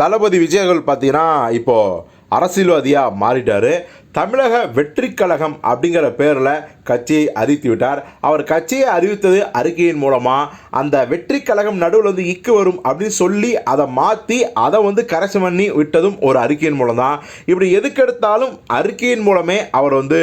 தளபதி விஜயகள் பார்த்தீங்கன்னா இப்போ அரசியல்வாதியாக மாறிட்டாரு. தமிழக வெற்றி கழகம் அப்படிங்கிற பேரில் கட்சியை அறிவித்து விட்டார். அவர் கட்சியை அறிவித்தது அறிக்கையின் மூலமாக அந்த வெற்றி கழகம் நடுவில் வந்து இக்கு வரும் அப்படின்னு சொல்லி அதை மாற்றி அதை வந்து கரெக்ஷன் பண்ணி விட்டதும் ஒரு அறிக்கையின் மூலம் தான் இப்படி எதுக்கெடுத்தாலும் அறிக்கையின் மூலமே அவர் வந்து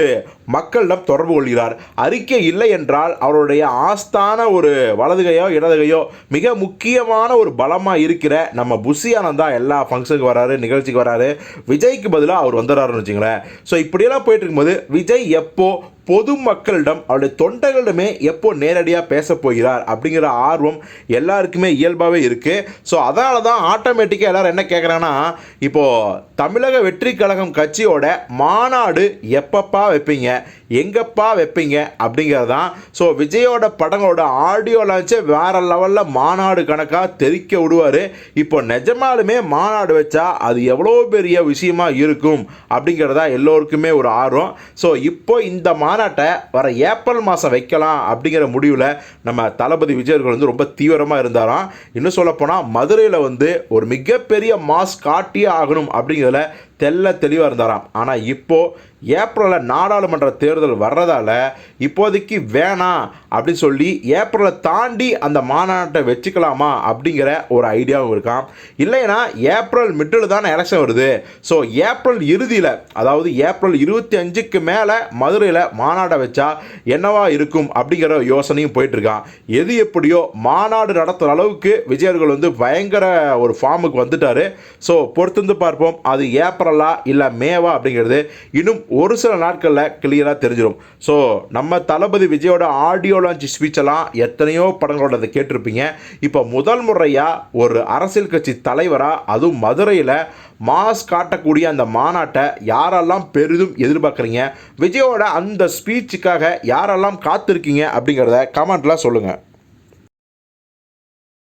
மக்களிடம் தொடர்பு கொள்கிறார். அறிக்கை இல்லை என்றால் அவருடைய ஆஸ்தான ஒரு வலதுகையோ இடதுகையோ மிக முக்கியமான ஒரு பலமாக இருக்கிற நம்ம புஷி எல்லா ஃபங்க்ஷனுக்கு வராரு நிகழ்ச்சிக்கு வராரு. விஜய்க்கு பதிலாக அவர் வந்துடுறாருன்னு வச்சுங்களேன். ஸோ இப்படியெல்லாம் போயிட்டு இருக்கும்போது விஜய் எப்போ பொதுமக்களிடம் அவருடைய தொண்டர்களிடமே எப்போ நேரடியாக பேச போகிறார் அப்படிங்கிற ஆர்வம் எல்லாருக்குமே இயல்பாகவே இருக்குது ஸோ அதனால தான் ஆட்டோமேட்டிக்காக எல்லோரும் என்ன கேட்குறாங்கன்னா இப்போது தமிழக வெற்றி கழகம் கட்சியோட மாநாடு எப்பப்பா வைப்பீங்க எங்கப்பா வைப்பீங்க அப்படிங்கிறது தான் ஸோ விஜயோட படங்களோட ஆடியோ லான்ச்சே வேறு லெவலில் மாநாடு கணக்காக தெரிக்க விடுவார். இப்போ நிஜமாலுமே மாநாடு வச்சா அது எவ்வளோ பெரிய விஷயமா இருக்கும் அப்படிங்கிறதா எல்லோருக்குமே ஒரு ஆர்வம். ஸோ இப்போ இந்த மா மாநாட்டை வர ஏப்ரல் மாதம் வைக்கலாம் அப்படிங்கிற முடிவில் நம்ம தளபதி விஜயர்கள் வந்து ரொம்ப தீவிரமாக இருந்தாராம். இன்னும் சொல்லப்போனால் மதுரையில் வந்து ஒரு மிகப்பெரிய மாஸ் காட்டியே ஆகணும் அப்படிங்கிறதுல தெல்ல தெளிவாக இருந்தாராம். ஆனால் இப்போது ஏப்ரலில் நாடாளுமன்ற தேர்தல் வர்றதால இப்போதைக்கு வேணாம் அப்படின்னு சொல்லி ஏப்ரலை தாண்டி அந்த மாநாட்டை வச்சுக்கலாமா அப்படிங்கிற ஒரு ஐடியாவும் இருக்கான் இல்லைன்னா ஏப்ரல் மிட்டில் தானே எலெக்ஷன் வருது. ஸோ ஏப்ரல் இறுதியில் அதாவது ஏப்ரல் இருபத்தி அஞ்சுக்கு மேலே மதுரையில் மாநாட்டை வச்சா என்னவா இருக்கும் அப்படிங்கிற யோசனையும் போயிட்டுருக்கான் எது எப்படியோ மாநாடு நடத்துகிற அளவுக்கு விஜயர்கள் வந்து பயங்கர ஒரு ஃபார்முக்கு வந்துட்டார். ஸோ பொறுத்திருந்து பார்ப்போம். அது ஏப்ரல் இல்லை மேவா அப்படிங்கிறது இன்னும் ஒரு சில நாட்களில் கிளியராக தெரிஞ்சிடும் ஸோ நம்ம தளபதி விஜயோட ஆடியோ லான்ச் ஸ்பீச்செல்லாம் எத்தனையோ படங்களோட அதை கேட்டிருப்பீங்க. இப்போ முதல் முறையாக ஒரு அரசியல் கட்சி தலைவராக அதுவும் மதுரையில் மாஸ் காட்டக்கூடிய அந்த மாநாட்டை யாரெல்லாம் பெரிதும் எதிர்பார்க்குறீங்க? விஜயோட அந்த ஸ்பீச்சுக்காக யாரெல்லாம் காத்திருக்கீங்க அப்படிங்கிறத கமெண்ட்லாம் சொல்லுங்கள்